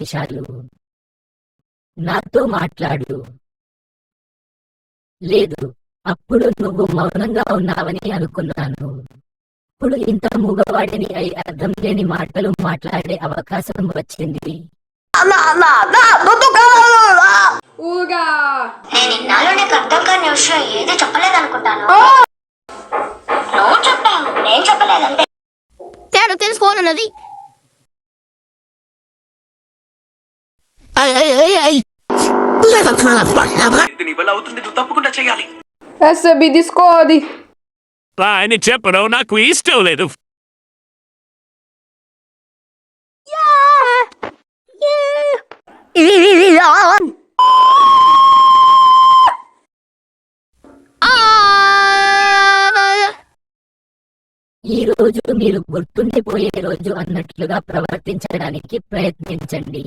నిమిషాలు నాతో మాట్లాడు. లేదు అప్పుడు నువ్వు మౌనంగా ఉన్నావని అనుకున్నాను. ఇప్పుడు ఇంత మూగవాడిని అయి అర్థం లేని మాటలు మాట్లాడే అవకాశం వచ్చింది. ఊగా! నేను ఇన్నాళ్ళు నీకు అర్థం కాని విషయం ఏది చెప్పలేదనుకుంటాను. నువ్వు చెప్పావు నేను చెప్పలేదంటే తేడా తెలుసుకోవాలన్నది తప్పకుండా చేయాలి. ఎస్ఎబి తీసుకోది ఆయన చెప్పడం నాకు ఇష్టం లేదు. ఈ రోజు మీరు గుర్తుండిపోయే రోజు అన్నట్లుగా ప్రవర్తించడానికి ప్రయత్నించండి.